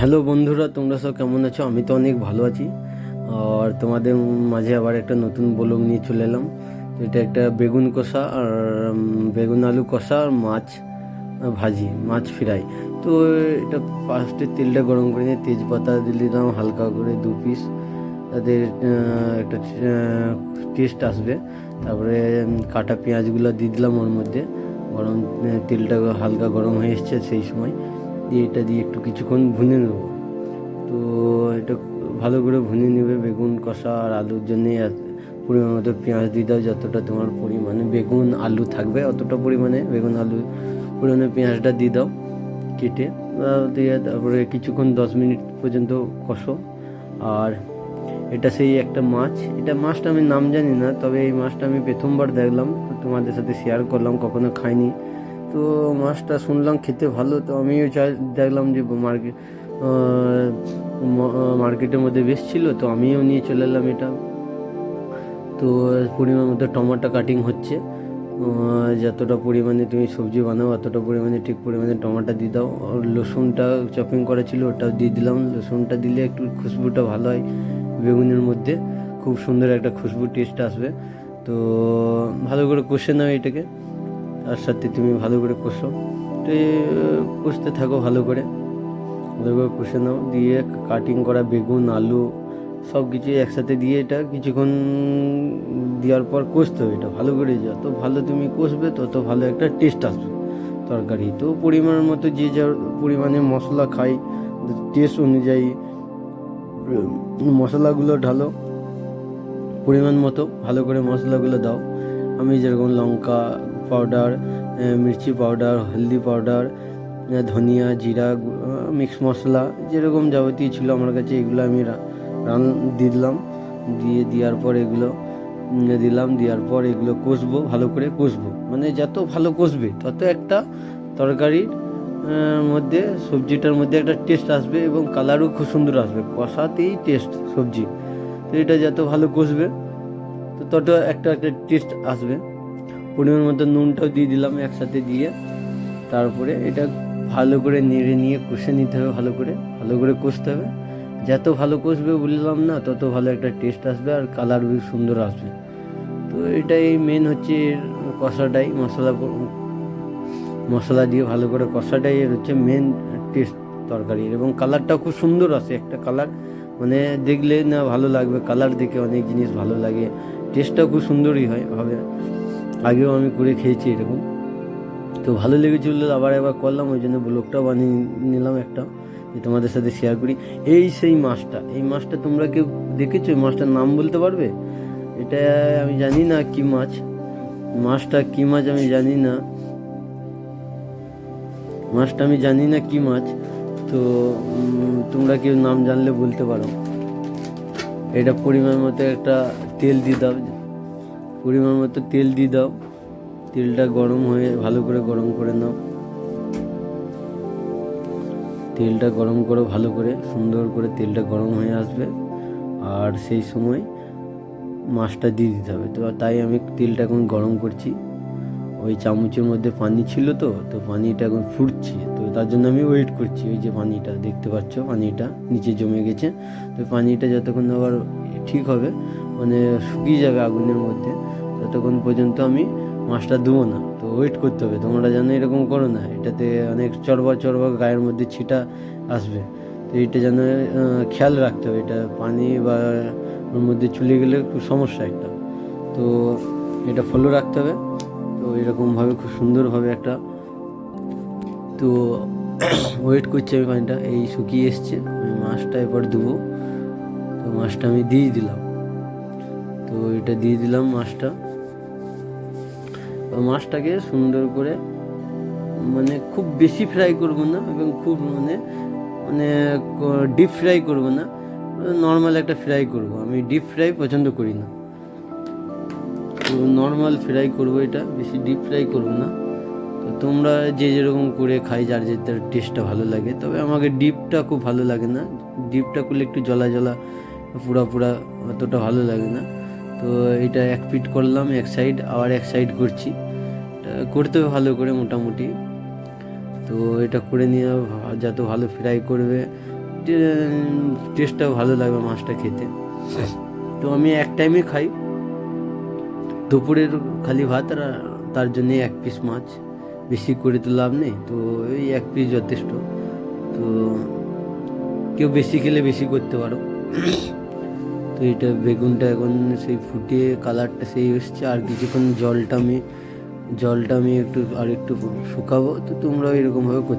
Hello বন্ধুরা, তোমরা সব কেমন আছো? আমি তো অনেক ভালো আছি। আর তোমাদের মাঝে আবার একটা নতুন ব্লগ নিয়ে চলে এলাম। এটা একটা বেগুন কষা আর বেগুন আলু কষা আর মাছ ভাজি, মাছ ফ্রাই। তো এটা ফার্স্টে তেলটা গরম করে নিয়ে তেজপাতা দিলাম, হালকা করে দু পিস তাদের একটা টেস্ট আসবে। তারপরে কাটা পেঁয়াজগুলো দিয়ে দিলাম ওর মধ্যে। গরম তেলটা হালকা গরম হয়ে এসছে সেই সময়। দিয়ে এটা দিয়ে একটু কিছুক্ষণ ভুনে নেব। তো এটা ভালো করে ভুনে নেবে বেগুন, কষা আর আলুর জন্যে পরিমাণ মতো পেঁয়াজ দিয়ে দাও, যতটা তোমার পরিমাণে বেগুন, আলু থাকবে অতটা পরিমাণে বেগুন, আলু পরিমাণে পেঁয়াজটা দিয়ে দাও কেটে। দিয়ে তারপরে কিছুক্ষণ দশ মিনিট পর্যন্ত কষো। আর এটা সেই একটা মাছ। এটা মাছটা আমি নাম জানি না, তবে এই মাছটা আমি প্রথমবার দেখলাম। তোমাদের সাথে শেয়ার করলাম, কখনো খাইনি। তো মাছটা শুনলাম খেতে ভালো, তো আমিও চাই দেখলাম যে মার্কেট মার্কেটের মধ্যে বেশ ছিল, তো আমিও নিয়ে চলে এলাম এটা। তো পরিমাণ মতো টমেটো কাটিং হচ্ছে। যতটা পরিমাণে তুমি সবজি বানাও, অতটা পরিমাণে ঠিক পরিমাণে টমেটো দিয়ে দাও। আর রসুনটা চপিং করা ছিল, ওটাও দিয়ে দিলাম। রসুনটা দিলে একটু খুশবুটা ভালো হয় বেগুনের মধ্যে। খুব সুন্দর একটা খুশবু টেস্ট আসবে। তো ভালো করে কষে নাও এটাকে। তার সাথে তুমি ভালো করে কষো। তো কষতে থাকো ভালো করে। ভালো করে কষে নাও। দিয়ে কাটিং করা বেগুন, আলু সব কিছু একসাথে দিয়ে এটা কিছুক্ষণ দেওয়ার পর কষতে হবে এটা ভালো করে। যত ভালো তুমি কষবে, তত ভালো একটা টেস্ট আসবে তরকারি। তো পরিমাণ মতো যে যা পরিমাণে মশলা খাই টেস্ট অনুযায়ী মশলাগুলো ঢালো। পরিমাণ মতো ভালো করে মশলাগুলো দাও। আমি যেরকম লঙ্কা পাউডার মির্চি পাউডার হলদি পাউডার ধনিয়া, জিরা মিক্স মশলা, যেরকম যাবতীয় ছিল আমার কাছে এগুলো আমি রান দিলাম। দিয়ে দেওয়ার পর এগুলো দিলাম, দেওয়ার পর এগুলো কষবো, ভালো করে কষবো। মানে যত ভালো কষবে, তত একটা তরকারির মধ্যে, সবজিটার মধ্যে একটা টেস্ট আসবে এবং কালারও খুব সুন্দর আসবে। কষাতেই টেস্ট সবজি। তো এটা যত ভালো কষবে, তো তত একটা একটা টেস্ট আসবে। পরিমাণ মতো নুনটাও দিয়ে দিলাম একসাথে দিয়ে। তারপরে এটা ভালো করে নেড়ে নিয়ে কষে নিতে হবে ভালো করে ভালো করে কষতে হবে। যত ভালো কষবে বললাম না, তত ভালো একটা টেস্ট আসবে আর কালার খুব সুন্দর আসবে। তো এটাই মেন হচ্ছে এর কষাটাই, মশলা মশলা দিয়ে ভালো করে কষাটাই এর হচ্ছে মেন টেস্ট তরকারির এবং কালারটাও খুব সুন্দর আসে একটা কালার মানে দেখলে না ভালো লাগবে কালার দেখে অনেক জিনিস ভালো লাগে। টেস্টটাও খুব সুন্দরই হয় হবে আগেও আমি করে খেয়েছি এরকম। তো ভালো লেগেছিল, আবার একবার করলাম, ওই জন্য ব্লগটা বানিয়ে নিলাম একটা, যে তোমাদের সাথে শেয়ার করি। এই সেই মাছটা, এই মাছটা তোমরা কেউ দেখেছ? মাছটার নাম বলতে পারবে? এটা আমি জানি না কি মাছ। মাছটা কি মাছ আমি জানি না। মাছটা আমি জানি না কি মাছ। তো তোমরা কেউ নাম জানলে বলতে পারো। এটা পরিমাণ মতো একটা তেল দিয়ে দাও। পরিমাণ মতো তেল দিয়ে দাও। তেলটা গরম হয়ে ভালো করে গরম করে নাও। তেলটা গরম করো ভালো করে, সুন্দর করে তেলটা গরম হয়ে আসবে। আর সেই সময় মাছটা দিয়ে দিতে হবে। তো তাই আমি তেলটা এখন গরম করছি। ওই চামচের মধ্যে পানি ছিল তো তো পানিটা এখন ফুটছে। তো তার জন্য আমি ওয়েট করছি। ওই যে পানিটা, দেখতে পাচ্ছ পানিটা নিচে জমে গেছে। তো পানিটা যতক্ষণ আবার ঠিক হবে মানে শুকিয়ে যাবে আগুনের মধ্যে। ততক্ষণ পর্যন্ত আমি মাছটা দেবো না। তো ওয়েট করতে হবে। তোমরা জানো এরকম করো না। এটাতে অনেক চড়বা চড়বা গায়ের মধ্যে ছিটা আসবে। তো এটা যেন খেয়াল রাখতে হবে। এটা পানি বা ওর মধ্যে চলে গেলে খুব সমস্যা একটা। তো এটা ফলো রাখতে হবে। তো এরকমভাবে খুব সুন্দরভাবে একটা, তো ওয়েট করছি আমি পানিটা। এই শুকিয়ে এসছে। আমি মাছটা এবার দেবো তো মাছটা আমি দিয়ে দিলাম। তো এটা দিয়ে দিলাম মাছটা। মাছটাকে সুন্দর করে মানে খুব বেশি ফ্রাই করব না এবং খুব মানে মানে ডিপ ফ্রাই করব না। নর্মাল একটা ফ্রাই করব। আমি ডিপ ফ্রাই পছন্দ করি না। তো নর্মাল ফ্রাই করব এটা, বেশি ডিপ ফ্রাই করব না। তো তোমরা যে যেরকম করে খাই, যার যে তার টেস্টটা ভালো লাগে। তবে আমাকে ডিপটা খুব ভালো লাগে না। ডিপটা করলে একটু জলা জলা পুরা পুরা অতটা ভালো লাগে না। তো এটা এক পিট করলাম, এক সাইড আবার এক সাইড করছি করতে হবে ভালো করে মোটামুটি। তো এটা করে নিয়ে যত ভালো ফ্রাই করবে টেস্টটা ভালো লাগবে মাছটা খেতে। তো আমি এক টাইমে খাই। দুপুরের খালি ভাত আর তার জন্যে এক পিস মাছ। বেশি করে তো লাভ নেই, তো এই এক পিস যথেষ্ট। তো কেউ বেশি খেলে বেশি করতে পারো। তো এটা বেগুনটা এখন সেই ফুটিয়ে কালারটা সেই এসছে। আর কিছুক্ষণ জলটা আমি জলটা আমি একটু আর একটু শুকাবো। তো তোমরাও এরকমভাবে করতে